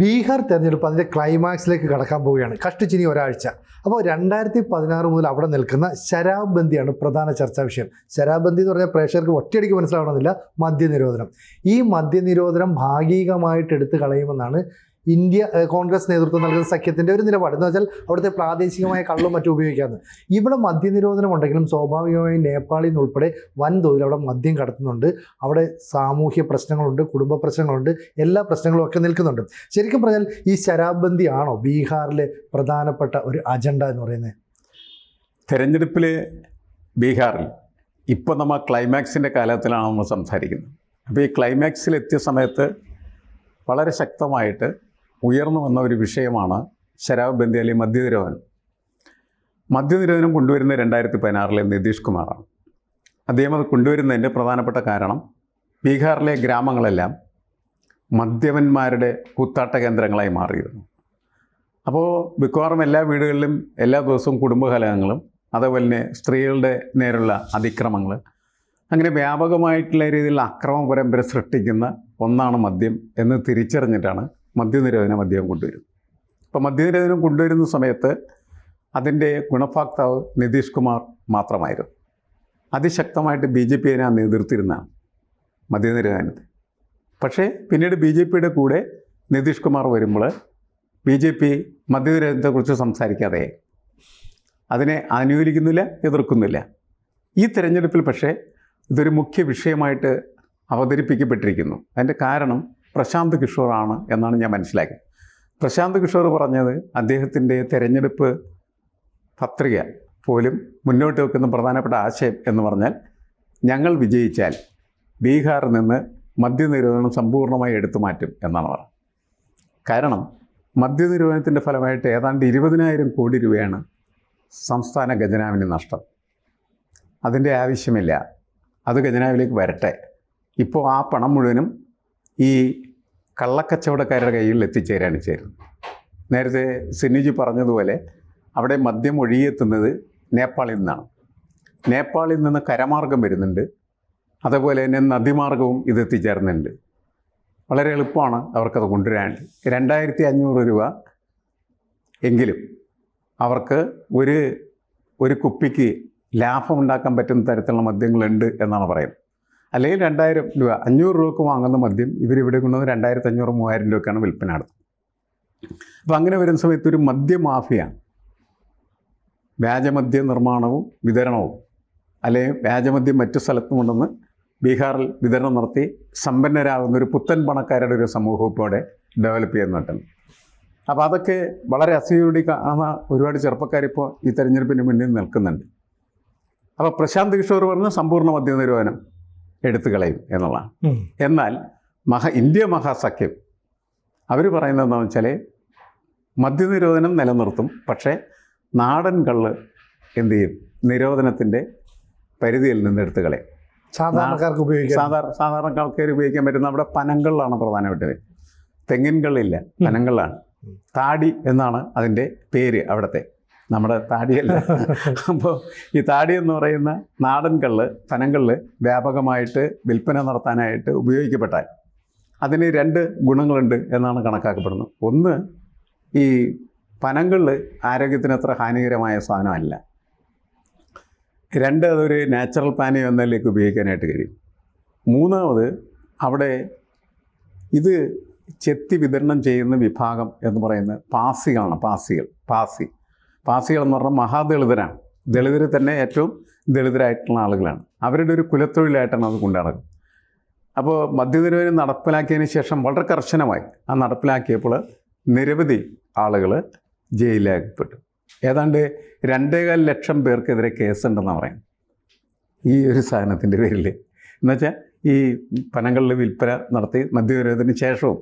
ബീഹാർ തെരഞ്ഞെടുപ്പ് അതിന്റെ ക്ലൈമാക്സിലേക്ക് കടക്കാൻ പോവുകയാണ്. കഷ്ടിച്ചിനി ഒരാഴ്ച. അപ്പോൾ രണ്ടായിരത്തി പതിനാറ് മുതൽ അവിടെ നിൽക്കുന്ന ശരാബ് ബന്ദിയാണ് പ്രധാന ചർച്ചാ വിഷയം. ശരാബ് ബന്ദി എന്ന് പറഞ്ഞാൽ പ്രേക്ഷകർക്ക് ഒറ്റയടിക്ക് മനസ്സിലാവണമെന്നില്ല മദ്യനിരോധനം. ഈ മദ്യനിരോധനം ഭാഗികമായിട്ട് എടുത്തു കളയുമെന്നാണ് ഇന്ത്യ കോൺഗ്രസ് നേതൃത്വം നൽകുന്ന സഖ്യത്തിന്റെ ഒരു നിലപാട്. എന്ന് വെച്ചാൽ അവിടുത്തെ പ്രാദേശികമായ കള്ളും മറ്റും ഉപയോഗിക്കാമെന്ന് ഇവിടെ മദ്യനിരോധനം ഉണ്ടെങ്കിലും സ്വാഭാവികമായും നേപ്പാളിൽ നിന്ന് ഉൾപ്പെടെ വൻതോതിൽ അവിടെ മദ്യം കടത്തുന്നുണ്ട്. അവിടെ സാമൂഹ്യ പ്രശ്നങ്ങളുണ്ട് കുടുംബ പ്രശ്നങ്ങളുണ്ട് എല്ലാ പ്രശ്നങ്ങളും ഒക്കെ നിൽക്കുന്നുണ്ട്. ശരിക്കും പറഞ്ഞാൽ ഈ ശരാബന്ദി ആണോ ബീഹാറിലെ പ്രധാനപ്പെട്ട ഒരു അജണ്ട എന്ന് പറയുന്നത്? തെരഞ്ഞെടുപ്പിൽ ബീഹാറിൽ ഇപ്പോൾ നമ്മൾ ക്ലൈമാക്സിന്റെ കാലത്തിലാണ് നമ്മൾ സംസാരിക്കുന്നത്. അപ്പോൾ ഈ ക്ലൈമാക്സിലെത്തിയ സമയത്ത് വളരെ ശക്തമായിട്ട് ഉയർന്നു വന്ന ഒരു വിഷയമാണ് ശരാബ് ബന്ദി അല്ലെങ്കിൽ മദ്യനിരോധനം മദ്യനിരോധനം കൊണ്ടുവരുന്ന രണ്ടായിരത്തി പതിനാറിലെ നിതീഷ് കുമാറാണ്. അദ്ദേഹം അത് കൊണ്ടുവരുന്നതിന്റെ പ്രധാനപ്പെട്ട കാരണം ബീഹാറിലെ ഗ്രാമങ്ങളെല്ലാം മദ്യപന്മാരുടെ കുത്താട്ട കേന്ദ്രങ്ങളായി മാറിയിരുന്നു. അപ്പോൾ മിക്കവാറും എല്ലാ വീടുകളിലും എല്ലാ ദിവസവും കുടുംബകലഹങ്ങളും അതേപോലെ തന്നെ സ്ത്രീകളുടെ നേരെയുള്ള അതിക്രമങ്ങൾ അങ്ങനെ വ്യാപകമായിട്ടുള്ള രീതിയിലുള്ള അക്രമ പരമ്പര സൃഷ്ടിക്കുന്ന ഒന്നാണ് മദ്യം എന്ന് തിരിച്ചറിഞ്ഞിട്ടാണ് മദ്യനിരോധനം അദ്ദേഹം കൊണ്ടുവരും. അപ്പോൾ മദ്യനിരോധനം കൊണ്ടുവരുന്ന സമയത്ത് അതിന്റെ ഗുണഭോക്താവ് നിതീഷ് കുമാർ മാത്രമായിരുന്നു. അതിശക്തമായിട്ട് ബി ജെ പി അതിനെ എതിർത്തിരുന്നതാണ് മദ്യനിരോധനത്തെ. പക്ഷേ പിന്നീട് ബി ജെ പിയുടെ കൂടെ നിതീഷ് കുമാർ വരുമ്പോൾ ബി ജെ പി മദ്യനിരോധനത്തെക്കുറിച്ച് സംസാരിക്കാതെ അതിനെ അനുകൂലിക്കുന്നില്ല എതിർക്കുന്നില്ല. ഈ തിരഞ്ഞെടുപ്പിൽ പക്ഷേ ഇതൊരു മുഖ്യ വിഷയമായിട്ട് അവതരിപ്പിക്കപ്പെട്ടിരിക്കുന്നു. അതിന്റെ കാരണം പ്രശാന്ത് കിഷോറാണ് എന്നാണ് ഞാൻ മനസ്സിലാക്കിയത്. പ്രശാന്ത് കിഷോർ പറഞ്ഞത് അദ്ദേഹത്തിന്റെ തെരഞ്ഞെടുപ്പ് പത്രിക പോലും മുന്നോട്ട് വെക്കുന്ന പ്രധാനപ്പെട്ട ആശയം എന്ന് പറഞ്ഞാൽ ഞങ്ങൾ വിജയിച്ചാൽ ബീഹാറിൽ നിന്ന് മദ്യനിരോധനം സമ്പൂർണമായി എടുത്തു മാറ്റും എന്നാണ് പറഞ്ഞത്. കാരണം മദ്യനിരോധനത്തിന്റെ ഫലമായിട്ട് ഏതാണ്ട് ഇരുപതിനായിരം കോടി രൂപയാണ് സംസ്ഥാന ഖജനാവിന് നഷ്ടം. അതിന്റെ ആവശ്യമില്ല. അത് ഖജനാവിലേക്ക് വരട്ടെ. ഇപ്പോൾ ആ പണം മുഴുവനും ഈ കള്ളക്കച്ചവടക്കാരുടെ കയ്യിൽ എത്തിച്ചേരാണ് ചേരുന്നത് നേരത്തെ സിനിജി പറഞ്ഞതുപോലെ അവിടെ മദ്യം ഒഴുകിയെത്തുന്നത് നേപ്പാളിൽ നിന്നാണ്. നേപ്പാളിൽ നിന്ന് കരമാർഗം വരുന്നുണ്ട്. അതേപോലെ തന്നെ നദിമാർഗവും ഇത് എത്തിച്ചേർന്നുണ്ട് വളരെ എളുപ്പമാണ് അവർക്കത് കൊണ്ടുവരാൻ. രണ്ടായിരത്തി അഞ്ഞൂറ് രൂപ എങ്കിലും അവർക്ക് ഒരു ഒരു കുപ്പിക്ക് ലാഭം ഉണ്ടാക്കാൻ പറ്റുന്ന തരത്തിലുള്ള മദ്യങ്ങളുണ്ട് എന്നാണ് പറയുന്നത്. അല്ലെങ്കിൽ രണ്ടായിരം രൂപ അഞ്ഞൂറ് രൂപക്ക് വാങ്ങുന്ന മദ്യം ഇവരിവിടെ കൊണ്ടുവന്ന് രണ്ടായിരത്തി അഞ്ഞൂറ് മൂവായിരം രൂപയ്ക്കാണ് വിൽപ്പന നടത്തുന്നത്. അപ്പോൾ അങ്ങനെ വരുന്ന സമയത്ത് ഒരു മദ്യമാഫിയാണ് വ്യാജമദ്യ നിർമ്മാണവും വിതരണവും അല്ലെങ്കിൽ വ്യാജമദ്യം മറ്റു സ്ഥലത്തും കൊണ്ടുവന്ന് ബീഹാറിൽ വിതരണം നടത്തി സമ്പന്നരാകുന്ന ഒരു പുത്തൻ പണക്കാരുടെ ഒരു സമൂഹം ഇപ്പോൾ ഡെവലപ്പ് ചെയ്യുന്നുണ്ടെന്ന് അപ്പോൾ അതൊക്കെ വളരെ അസൂയോടി കാണുന്ന ഒരുപാട് ചെറുപ്പക്കാരിപ്പോൾ ഈ തെരഞ്ഞെടുപ്പിന് മുന്നിൽ നിൽക്കുന്നുണ്ട്. അപ്പോൾ പ്രശാന്ത് കിഷോർ പറഞ്ഞ സമ്പൂർണ മദ്യനിരോധനം. എടുത്തു കളയും എന്നുള്ളതാണ് എന്നാൽ മഹ ഇന്ത്യ മഹാസഖ്യം അവർ പറയുന്നത് എന്താണെന്ന് വെച്ചാൽ മദ്യനിരോധനം നിലനിർത്തും പക്ഷേ നാടൻ കള്ള് എന്ത് ചെയ്യും? നിരോധനത്തിന്റെ പരിധിയിൽ നിന്ന് എടുത്തു കളയും സാധാരണക്കാർക്ക് ഉപയോഗിക്കാൻ. സാധാരണ സാധാരണ ആൾക്കാർ ഉപയോഗിക്കാൻ പറ്റുന്ന അവിടെ പനങ്ങളിലാണ് പ്രധാനപ്പെട്ടത്. തെങ്ങിൻ കള്ളില്ല പനങ്കള്ളാണ്. താടി എന്നാണ് അതിന്റെ പേര് അവിടുത്തെ. നമ്മുടെ താടിയല്ല. അപ്പോൾ ഈ താടി എന്ന് പറയുന്ന നാടൻ കള്ള് പനങ്കള്ള് വ്യാപകമായിട്ട് വിൽപ്പന നടത്താനായിട്ട് ഉപയോഗിക്കപ്പെട്ടാൽ അതിന് രണ്ട് ഗുണങ്ങളുണ്ട് എന്നാണ് കണക്കാക്കപ്പെടുന്നത്. ഒന്ന് ഈ പനങ്കള്ള് ആരോഗ്യത്തിന് അത്ര ഹാനികരമായ സാധനമല്ല. രണ്ട് അതൊരു നാച്ചുറൽ പാനീയം എന്നതിലേക്ക് ഉപയോഗിക്കാനായിട്ട് കഴിയും. മൂന്നാമത് അവിടെ ഇത് ചെത്തി വിതരണം ചെയ്യുന്ന വിഭാഗം എന്ന് പറയുന്നത് പാസികളാണ് പാസികൾ പാസി. പാസികൾ എന്ന് പറഞ്ഞാൽ മഹാദളിതരാണ്. ദളിതർ തന്നെ ഏറ്റവും ദളിതരായിട്ടുള്ള ആളുകളാണ്. അവരുടെ ഒരു കുലത്തൊഴിലായിട്ടാണ് അത് കൊണ്ടുനടക്കുന്നത് അപ്പോൾ മദ്യനിരോധനം നടപ്പിലാക്കിയതിന് ശേഷം വളരെ കർശനമായി ആ നടപ്പിലാക്കിയപ്പോൾ നിരവധി ആളുകൾ ജയിലിലാക്കപ്പെട്ടു. ഏതാണ്ട് രണ്ടേകാൽ ലക്ഷം പേർക്കെതിരെ കേസുണ്ടെന്ന് പറയും ഈ ഒരു സാധനത്തിന്റെ പേരിൽ. എന്നുവെച്ചാൽ ഈ പനങ്ങളിൽ വിൽപ്പന നടത്തി മദ്യനിരോധനത്തിന് ശേഷവും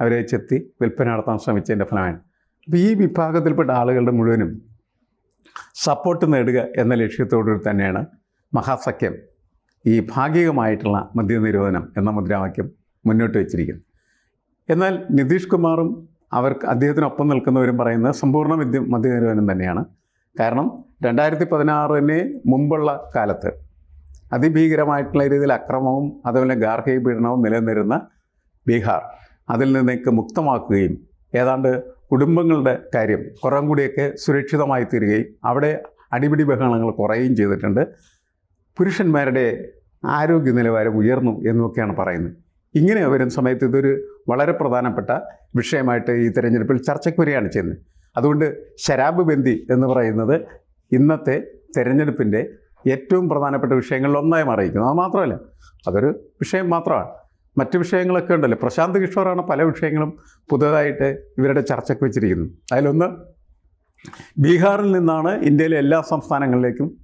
അവരെ ചെത്തി വിൽപ്പന നടത്താൻ ശ്രമിച്ചതിന്റെ ഫലമാണ് അപ്പോൾ ഈ വിഭാഗത്തിൽപ്പെട്ട ആളുകളുടെ മുഴുവനും സപ്പോർട്ട് നേടുക എന്ന ലക്ഷ്യത്തോടു തന്നെയാണ് മഹാസഖ്യം ഈ ഭാഗികമായിട്ടുള്ള മദ്യനിരോധനം എന്ന മുദ്രാവാക്യം മുന്നോട്ട് വച്ചിരിക്കുന്നത്. എന്നാൽ നിതീഷ് കുമാറും അവർക്ക് അദ്ദേഹത്തിനൊപ്പം നിൽക്കുന്നവരും പറയുന്നത് സമ്പൂർണ മദ്യ മദ്യനിരോധനം തന്നെയാണ്. കാരണം രണ്ടായിരത്തി പതിനാറിന് മുമ്പുള്ള കാലത്ത് അതിഭീകരമായിട്ടുള്ള രീതിയിൽ അക്രമവും അതുപോലെ ഗാർഹിക പീഡനവും നിലനിന്നിരുന്ന ബീഹാർ അതിൽ നിന്നേക്ക് മുക്തമാക്കുകയും ഏതാണ്ട് കുടുംബങ്ങളുടെ കാര്യം കുറേ കൂടിയൊക്കെ സുരക്ഷിതമായി തീരുകയും അവിടെ അടിപിടി ബഹളങ്ങൾ കുറയുകയും ചെയ്തിട്ടുണ്ട്. പുരുഷന്മാരുടെ ആരോഗ്യ നിലവാരം ഉയർന്നു എന്നൊക്കെയാണ് പറയുന്നത്. ഇങ്ങനെ വരുന്ന സമയത്ത് ഇതൊരു വളരെ പ്രധാനപ്പെട്ട വിഷയമായിട്ട് ഈ തെരഞ്ഞെടുപ്പിൽ ചർച്ചയ്ക്ക് വരികയാണ് ചെയ്യുന്നത്. അതുകൊണ്ട് ശരാബ് ബന്ദി എന്ന് പറയുന്നത് ഇന്നത്തെ തെരഞ്ഞെടുപ്പിന്റെ ഏറ്റവും പ്രധാനപ്പെട്ട വിഷയങ്ങളിൽ ഒന്നായി മാറിയിരിക്കുന്നു. അത് മാത്രമല്ല അതൊരു വിഷയം മാത്രമാണ്. മറ്റ് വിഷയങ്ങളൊക്കെ ഉണ്ടല്ലോ. പ്രശാന്ത് കിഷോറാണ് പല വിഷയങ്ങളും പുതുതായിട്ട് ഇവരുടെ ചർച്ചയ്ക്ക് വെച്ചിരിക്കുന്നത്. അതിലൊന്ന് ബീഹാറിൽ നിന്നാണ് ഇന്ത്യയിലെ എല്ലാ സംസ്ഥാനങ്ങളിലേക്കും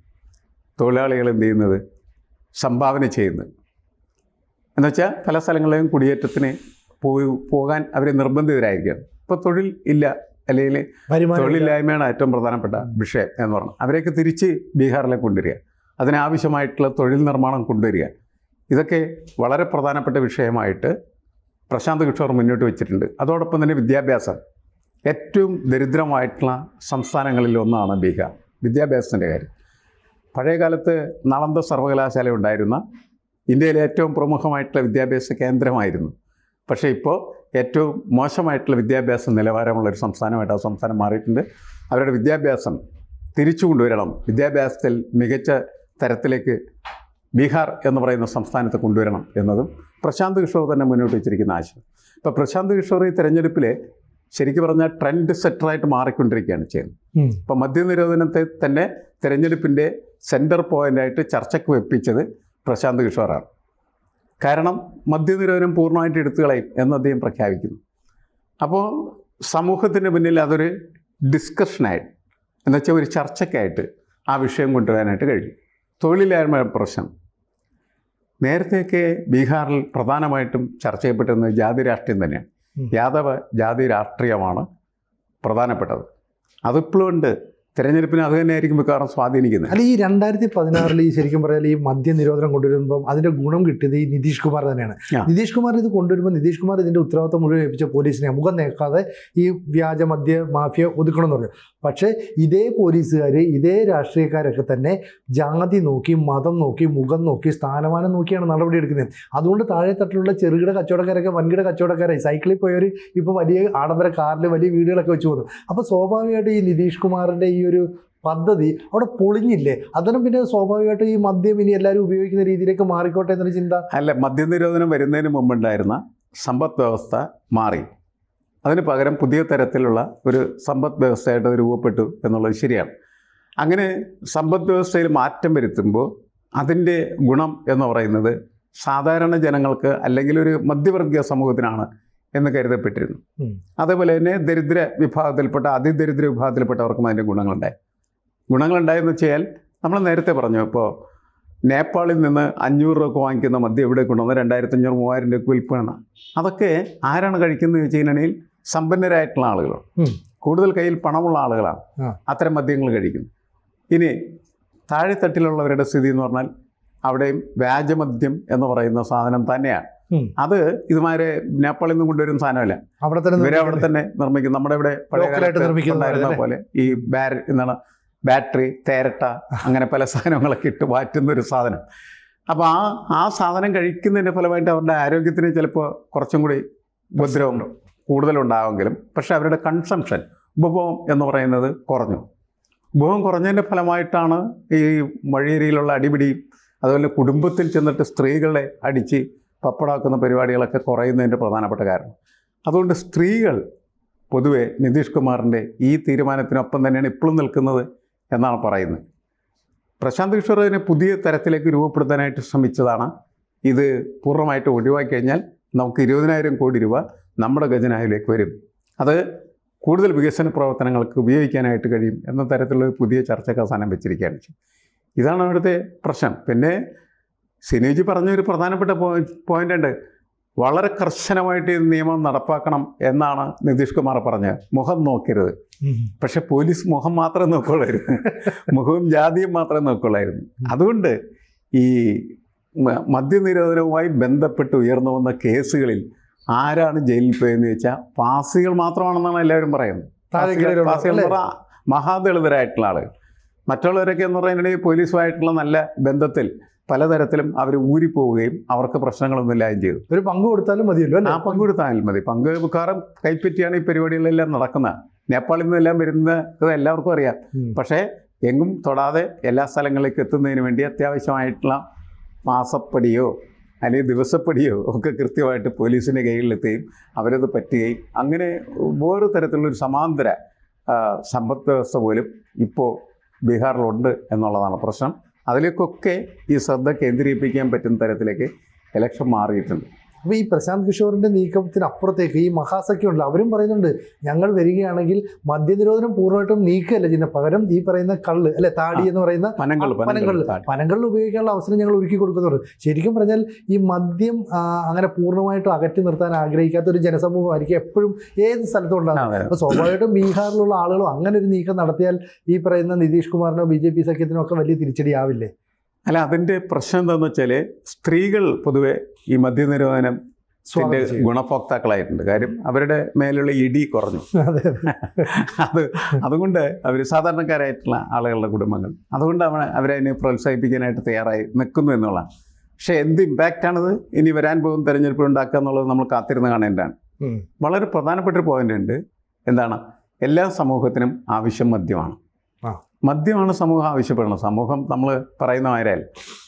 തൊഴിലാളികൾ എന്ത് ചെയ്യുന്നത്? സംഭാവന ചെയ്യുന്നത്. എന്നുവെച്ചാൽ പല സ്ഥലങ്ങളിലെയും കുടിയേറ്റത്തിന് പോയി പോകാൻ അവർ നിർബന്ധിതരായിരിക്കുകയാണ്. ഇപ്പോൾ തൊഴിൽ ഇല്ല അല്ലെങ്കിൽ തൊഴിലില്ലായ്മയാണ് ഏറ്റവും പ്രധാനപ്പെട്ട വിഷയം എന്ന് പറഞ്ഞു. അവരെയൊക്കെ തിരിച്ച് ബീഹാറിലേക്ക് കൊണ്ടുവരിക. അതിനാവശ്യമായിട്ടുള്ള തൊഴിൽ നിർമ്മാണം കൊണ്ടുവരിക. ഇതൊക്കെ വളരെ പ്രധാനപ്പെട്ട വിഷയമായിട്ട് പ്രശാന്ത് കിഷോർ മുന്നോട്ട് വെച്ചിട്ടുണ്ട്. അതോടൊപ്പം തന്നെ വിദ്യാഭ്യാസം. ഏറ്റവും ദരിദ്രമായിട്ടുള്ള സംസ്ഥാനങ്ങളിൽ ഒന്നാണ് ബീഹാർ. വിദ്യാഭ്യാസത്തിന്റെ കാര്യം. പഴയകാലത്ത് നളന്ദ സർവകലാശാല ഉണ്ടായിരുന്ന ഇന്ത്യയിലെ ഏറ്റവും പ്രമുഖമായിട്ടുള്ള വിദ്യാഭ്യാസ കേന്ദ്രമായിരുന്നു. പക്ഷേ ഇപ്പോൾ ഏറ്റവും മോശമായിട്ടുള്ള വിദ്യാഭ്യാസ നിലവാരമുള്ള ഒരു സംസ്ഥാനമായിട്ട് ആ സംസ്ഥാനം മാറിയിട്ടുണ്ട്. അവരുടെ വിദ്യാഭ്യാസം തിരിച്ചു കൊണ്ടുവരണം. വിദ്യാഭ്യാസത്തിൽ മികച്ച തരത്തിലേക്ക് ബീഹാർ എന്ന് പറയുന്ന സംസ്ഥാനത്ത് കൊണ്ടുവരണം എന്നതും പ്രശാന്ത് കിഷോർ തന്നെ മുന്നോട്ട് വെച്ചിരിക്കുന്ന ആശയം. ഇപ്പോൾ പ്രശാന്ത് കിഷോർ ഈ തെരഞ്ഞെടുപ്പിലെ ശരിക്കും പറഞ്ഞാൽ ട്രെൻഡ് സെറ്ററായിട്ട് മാറിക്കൊണ്ടിരിക്കുകയാണ് ചെയ്യുന്നത്. ഇപ്പോൾ മദ്യനിരോധനത്തെ തന്നെ തെരഞ്ഞെടുപ്പിന്റെ സെന്റർ പോയിന്റായിട്ട് ചർച്ചയ്ക്ക് വെപ്പിച്ചത് പ്രശാന്ത് കിഷോറാണ്. കാരണം മദ്യനിരോധനം പൂർണമായിട്ട് എടുത്തു കളയും എന്ന് അദ്ദേഹം പ്രഖ്യാപിക്കുന്നു. അപ്പോൾ സമൂഹത്തിന് മുന്നിൽ അതൊരു ഡിസ്കഷനായിട്ട് എന്നുവെച്ചാൽ ഒരു ചർച്ചയ്ക്കായിട്ട് ആ വിഷയം കൊണ്ടുവരാനായിട്ട് കഴിയും. തൊഴിലില്ലായ്മ പ്രശ്നം. നേരത്തെയൊക്കെ ബീഹാറിൽ പ്രധാനമായിട്ടും ചർച്ച ചെയ്യപ്പെട്ടിരുന്നത് ജാതി രാഷ്ട്രീയം തന്നെയാണ്. യാദവ് ജാതി രാഷ്ട്രീയമാണ് പ്രധാനപ്പെട്ടത്. അതിപ്പോഴും ഉണ്ട് തിരഞ്ഞെടുപ്പിന് അത് തന്നെയായിരിക്കും മിക്കവാറും സ്വാധീനിക്കുന്നത്. അല്ല ഈ രണ്ടായിരത്തി പതിനാറിൽ ഈ ശരിക്കും പറഞ്ഞാൽ ഈ മദ്യ നിരോധനം കൊണ്ടുവരുമ്പോൾ അതിന്റെ ഗുണം കിട്ടിയത് ഈ നിതീഷ് കുമാർ തന്നെയാണ്. നിതീഷ് കുമാർ ഇത് കൊണ്ടുവരുമ്പോൾ നിതീഷ് കുമാർ ഇതിന്റെ ഉത്തരവാദിത്വം മുഴുവൻ ഏൽപ്പിച്ച പോലീസിനെ മുഖം നേക്കാതെ ഈ വ്യാജ മദ്യ മാഫിയ ഒതുക്കണം എന്ന് പറഞ്ഞു. പക്ഷേ ഇതേ പോലീസുകാർ ഇതേ രാഷ്ട്രീയക്കാരൊക്കെ തന്നെ ജാതി നോക്കി മതം നോക്കി മുഖം നോക്കി സ്ഥാനമാനം നോക്കിയാണ് നടപടി എടുക്കുന്നത്. അതുകൊണ്ട് താഴെ തട്ടിലുള്ള ചെറുകിട കച്ചവടക്കാരൊക്കെ വൻകിട കച്ചവടക്കാരായി സൈക്കിളിൽ പോയവർ ഇപ്പോൾ വലിയ ആഡംബര കാറിൽ വലിയ വീടുകളൊക്കെ വെച്ച് പോകുന്നു. അപ്പോൾ സ്വാഭാവികമായിട്ട് ഈ നിതീഷ് കുമാറിന്റെ ഈ ഒരു പദ്ധതി അവിടെ പൊളിഞ്ഞില്ലേ? അതിനും പിന്നെ സ്വാഭാവികമായിട്ടും ഈ മദ്യം ഇനി എല്ലാവരും ഉപയോഗിക്കുന്ന രീതിയിലേക്ക് മാറിക്കോട്ടെ എന്നൊരു ചിന്ത? അല്ല മദ്യനിരോധനം വരുന്നതിന് മുമ്പുണ്ടായിരുന്ന സമ്പദ് വ്യവസ്ഥ മാറി. അതിന് പകരം പുതിയ തരത്തിലുള്ള ഒരു സമ്പദ് വ്യവസ്ഥയായിട്ട് രൂപപ്പെട്ടു എന്നുള്ളത് ശരിയാണ്. അങ്ങനെ സമ്പദ് വ്യവസ്ഥയിൽ മാറ്റം വരുത്തുമ്പോൾ അതിന്റെ ഗുണം എന്ന് പറയുന്നത് സാധാരണ ജനങ്ങൾക്ക് അല്ലെങ്കിൽ ഒരു മധ്യവർഗീയ സമൂഹത്തിനാണ് എന്ന് കരുതപ്പെട്ടിരുന്നു. അതേപോലെ തന്നെ ദരിദ്ര വിഭാഗത്തിൽപ്പെട്ട അതിദരിദ്ര വിഭാഗത്തിൽപ്പെട്ടവർക്കും അതിന്റെ ഗുണങ്ങളുണ്ടായി. ഗുണങ്ങളുണ്ടായെന്ന് വെച്ചാൽ നമ്മൾ നേരത്തെ പറഞ്ഞു ഇപ്പോൾ നേപ്പാളിൽ നിന്ന് അഞ്ഞൂറ് രൂപ വാങ്ങിക്കുന്ന മദ്യം എവിടെ കൊണ്ടുവന്ന്? രണ്ടായിരത്തി അഞ്ഞൂറ് മൂവായിരം രൂപ വിൽപ്പന അതൊക്കെ ആരാണ് കഴിക്കുന്നത് വെച്ച് കഴിഞ്ഞാൽ സമ്പന്നരായിട്ടുള്ള ആളുകൾ കൂടുതൽ കയ്യിൽ പണമുള്ള ആളുകളാണ്. അത്തരം മദ്യങ്ങൾ കഴിക്കുന്നു. ഇനി താഴെത്തട്ടിലുള്ളവരുടെ സ്ഥിതി എന്ന് പറഞ്ഞാൽ അവിടെയും വ്യാജമദ്യം എന്ന് പറയുന്ന സാധനം തന്നെയാണ്. അത് ഇതുമാരെ നേപ്പാളിൽ നിന്ന് കൊണ്ടുവരുന്ന സാധനമല്ല. അവിടെ തന്നെ ഇവരെ അവിടെ തന്നെ നിർമ്മിക്കും. നമ്മുടെ ഇവിടെ പഴയ നിർമ്മിക്കുന്ന പോലെ ഈ ബാര എന്താണ് ബാറ്ററി തേരട്ട അങ്ങനെ പല സാധനങ്ങളൊക്കെ ഇട്ട് മാറ്റുന്ന ഒരു സാധനം. അപ്പോൾ ആ ആ സാധനം കഴിക്കുന്നതിന്റെ ഫലമായിട്ട് അവരുടെ ആരോഗ്യത്തിന് ചിലപ്പോൾ കുറച്ചും കൂടി ഉപദ്രവം കൂടുതലുണ്ടാവുമെങ്കിലും പക്ഷേ അവരുടെ കൺസംഷൻ ഉപഭോഗം എന്ന് പറയുന്നത് കുറഞ്ഞു. ഉപഭോഗം കുറഞ്ഞതിന്റെ ഫലമായിട്ടാണ് ഈ വഴിയരിയിലുള്ള അടിപിടിയും അതുപോലെ കുടുംബത്തിൽ ചെന്നിട്ട് സ്ത്രീകളെ അടിച്ച് പപ്പടാക്കുന്ന പരിപാടികളൊക്കെ കുറയുന്നതിന്റെ പ്രധാനപ്പെട്ട കാരണം. അതുകൊണ്ട് സ്ത്രീകൾ പൊതുവെ നിതീഷ് കുമാറിന്റെ ഈ തീരുമാനത്തിനൊപ്പം തന്നെയാണ് ഇപ്പോഴും നിൽക്കുന്നത് എന്നാണ് പറയുന്നത്. പ്രശാന്ത് കിഷോർ അതിനെ പുതിയ തരത്തിലേക്ക് രൂപപ്പെടുത്താനായിട്ട് ശ്രമിച്ചതാണ്. ഇത് പൂർണമായിട്ട് ഒഴിവാക്കി കഴിഞ്ഞാൽ നമുക്ക് ഇരുപതിനായിരം കോടി രൂപ നമ്മുടെ ഖജനാവിലേക്ക് വരും. അത് കൂടുതൽ വികസന പ്രവർത്തനങ്ങൾക്ക് ഉപയോഗിക്കാനായിട്ട് കഴിയും എന്ന തരത്തിലുള്ള പുതിയ ചർച്ചയ്ക്ക് അവസാനം വെച്ചിരിക്കുകയാണ്. ഇതാണ് അവിടുത്തെ പ്രശ്നം. പിന്നെ സിനേജി പറഞ്ഞൊരു പ്രധാനപ്പെട്ട പോയിന്റ് ഉണ്ട് വളരെ കർശനമായിട്ട് ഈ നിയമം നടപ്പാക്കണം എന്നാണ് നിതീഷ് കുമാർ പറഞ്ഞത്. മുഖം നോക്കരുത്. പക്ഷെ പോലീസ് മുഖം മാത്രമേ നോക്കുള്ളായിരുന്നു. മുഖവും ജാതിയും മാത്രമേ നോക്കുള്ളായിരുന്നു. അതുകൊണ്ട് ഈ മദ്യനിരോധനവുമായി ബന്ധപ്പെട്ട് ഉയർന്നു വന്ന കേസുകളിൽ ആരാണ് ജയിലിൽ പോയതെന്ന് ചോദിച്ചാൽ പാസികൾ മാത്രമാണെന്നാണ് എല്ലാവരും പറയുന്നത്. പാസികൾ മഹാദളിതരായിട്ടുള്ള ആളുകൾ മറ്റുള്ളവരൊക്കെ എന്ന് പറയുന്നുണ്ടെങ്കിൽ പോലീസുമായിട്ടുള്ള നല്ല ബന്ധത്തിൽ പലതരത്തിലും അവർ ഊരിപ്പോവുകയും അവർക്ക് പ്രശ്നങ്ങളൊന്നും ഇല്ലായും ചെയ്തു. ഒരു പങ്ക് കൊടുത്താലും മതിയല്ലോ ആ ആ കൊടുത്താലും മതി. പങ്ക് മിക്കവാറും കൈപ്പറ്റിയാണ് ഈ പരിപാടികളെല്ലാം നടക്കുന്നത്. നേപ്പാളിൽ നിന്നെല്ലാം വരുന്നത് എല്ലാവർക്കും അറിയാം. പക്ഷേ എങ്ങും തൊടാതെ എല്ലാ സ്ഥലങ്ങളിലേക്ക് എത്തുന്നതിന് വേണ്ടി അത്യാവശ്യമായിട്ടുള്ള മാസപ്പടിയോ അല്ലെങ്കിൽ ദിവസപ്പടിയോ ഒക്കെ കൃത്യമായിട്ട് പോലീസിന്റെ കയ്യിലെത്തുകയും അവരത് പറ്റുകയും അങ്ങനെ ഓരോ തരത്തിലുള്ളൊരു സമാന്തര സമ്പദ് വ്യവസ്ഥ പോലും ഇപ്പോൾ ബീഹാറിലുണ്ട് എന്നുള്ളതാണ് പ്രശ്നം. അതിലേക്കൊക്കെ ഈ ശ്രദ്ധ കേന്ദ്രീകരിപ്പിക്കാൻ പറ്റുന്ന തരത്തിലേക്ക് ഇലക്ഷൻ മാറിയിട്ടുണ്ട്. അപ്പോൾ ഈ പ്രശാന്ത് കിഷോറിന്റെ നീക്കത്തിന് അപ്പുറത്തേക്ക് ഈ മഹാസഖ്യം ഉണ്ടല്ലോ അവരും പറയുന്നുണ്ട് ഞങ്ങൾ വരികയാണെങ്കിൽ മദ്യനിരോധനം പൂർണമായിട്ടും നീക്കുകയല്ല ചെയ്യുന്നത് പകരം ഈ പറയുന്ന കള്ള് അല്ലെ താടി എന്ന് പറയുന്ന പനങ്ങളിൽ. പനങ്ങളിൽ ഉപയോഗിക്കാനുള്ള അവസരം ഞങ്ങൾ ഒരുക്കി കൊടുക്കുന്നുണ്ട്. ശരിക്കും പറഞ്ഞാൽ ഈ മദ്യം അങ്ങനെ പൂർണമായിട്ടും അകറ്റി നിർത്താൻ ആഗ്രഹിക്കാത്ത ഒരു ജനസമൂഹമായിരിക്കും എപ്പോഴും ഏത് സ്ഥലത്തും ഉണ്ടാകും അപ്പോൾ സ്വാഭാവികമായിട്ടും ബീഹാറിലുള്ള ആളുകളും അങ്ങനെ ഒരു നീക്കം നടത്തിയാൽ ഈ പറയുന്ന നിതീഷ് കുമാറിനോ ബി ജെ പി സഖ്യത്തിനോ ഒക്കെ വലിയ തിരിച്ചടിയാവില്ലേ? അല്ല അതിന്റെ പ്രശ്നം എന്താണെന്ന് വെച്ചാൽ സ്ത്രീകൾ പൊതുവെ ഈ മദ്യനിരോധനം ചെയ്യും. ഗുണഭോക്താക്കളായിട്ടുണ്ട്. കാര്യം അവരുടെ മേലുള്ള ഇടി കുറഞ്ഞു. അതെ അത്. അതുകൊണ്ട് അവർ സാധാരണക്കാരായിട്ടുള്ള ആളുകളുടെ കുടുംബങ്ങൾ. അതുകൊണ്ട് അവ അവരതിനെ പ്രോത്സാഹിപ്പിക്കാനായിട്ട് തയ്യാറായി നിൽക്കുന്നു എന്നുള്ളതാണ്. പക്ഷേ എന്ത് ഇമ്പാക്റ്റാണത് ഇനി വരാൻ പോകുന്ന തെരഞ്ഞെടുപ്പ് ഉണ്ടാക്കുക എന്നുള്ളത് നമ്മൾ കാത്തിരുന്ന് കാണേണ്ടതാണ്. വളരെ പ്രധാനപ്പെട്ട ഒരു പോയിന്റ് ഉണ്ട്. എന്താണ്? എല്ലാ സമൂഹത്തിനും ആവശ്യം മദ്യമാണ്. മദ്യമാണ് സമൂഹം ആവശ്യപ്പെടുന്നത്. സമൂഹം നമ്മൾ പറയുന്ന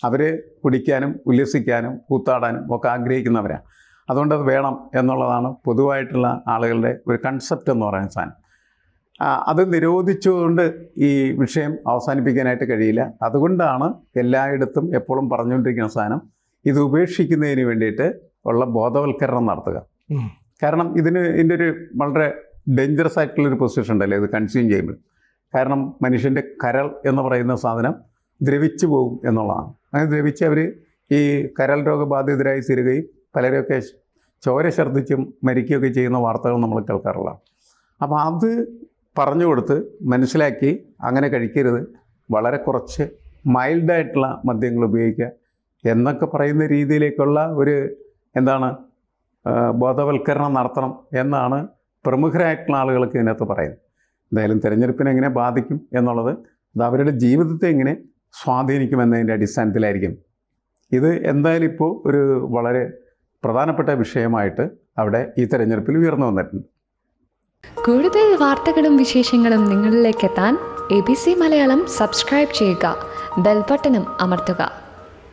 അവർ കുടിക്കാനും ഉല്ലസിക്കാനും കൂത്താടാനും ഒക്കെ ആഗ്രഹിക്കുന്നവരാണ് അതുകൊണ്ട് അത് വേണം എന്നുള്ളതാണ് പൊതുവായിട്ടുള്ള ആളുകളുടെ ഒരു കൺസെപ്റ്റ് എന്ന് പറയുന്ന സാധനം. അത് നിരോധിച്ചുകൊണ്ട് ഈ വിഷയം അവസാനിപ്പിക്കാനായിട്ട് കഴിയില്ല. അതുകൊണ്ടാണ് എല്ലായിടത്തും എപ്പോഴും പറഞ്ഞുകൊണ്ടിരിക്കുന്ന സാധനം ഇത് ഉപേക്ഷിക്കുന്നതിന് വേണ്ടിയിട്ട് ഉള്ള ബോധവൽക്കരണം നടത്തുക. കാരണം ഇതിന് ഇതിന്റെ ഒരു വളരെ ഡേഞ്ചറസ് ആയിട്ടുള്ളൊരു പൊസിഷൻ ഉണ്ടല്ലേ? ഇത് കൺസ്യൂം ചെയ്യുമ്പോൾ. കാരണം മനുഷ്യന്റെ കരൾ എന്ന് പറയുന്ന സാധനം ദ്രവിച്ചു പോകും എന്നുള്ളതാണ്. അങ്ങനെ ദ്രവിച്ച് അവർ ഈ കരൾ രോഗബാധിതരായി തീരുകയും പലരെയൊക്കെ ചോര ഛർദ്ദിച്ചും മരിക്കുകയൊക്കെ ചെയ്യുന്ന വാർത്തകൾ നമ്മൾ കേൾക്കാറുള്ളതാണ് അപ്പോൾ അത് പറഞ്ഞു കൊടുത്ത് മനസ്സിലാക്കി അങ്ങനെ കഴിക്കരുത്. വളരെ കുറച്ച് മൈൽഡായിട്ടുള്ള മദ്യങ്ങൾ ഉപയോഗിക്കുക എന്നൊക്കെ പറയുന്ന രീതിയിലേക്കുള്ള ഒരു എന്താണ് ബോധവൽക്കരണം നടത്തണം എന്നാണ് പ്രമുഖരായിട്ടുള്ള ആളുകൾക്ക് ഇതിനകത്ത് പറയുന്നത്. എന്തായാലും തിരഞ്ഞെടുപ്പിനെ എങ്ങനെ ബാധിക്കും എന്നുള്ളത് അത് അവരുടെ ജീവിതത്തെ എങ്ങനെ സ്വാധീനിക്കും സ്വാധീനിക്കുമെന്നതിന്റെ അടിസ്ഥാനത്തിലായിരിക്കും. ഇത് എന്തായാലും ഇപ്പോൾ ഒരു വളരെ പ്രധാനപ്പെട്ട വിഷയമായിട്ട് അവിടെ ഈ തെരഞ്ഞെടുപ്പിൽ ഉയർന്നു വന്നിട്ടുണ്ട്. കൂടുതൽ വാർത്തകളും വിശേഷങ്ങളും നിങ്ങളിലേക്ക് എത്താൻ A B C Malayalam subscribe ചെയ്യുക ബെൽബട്ടനും അമർത്തുക.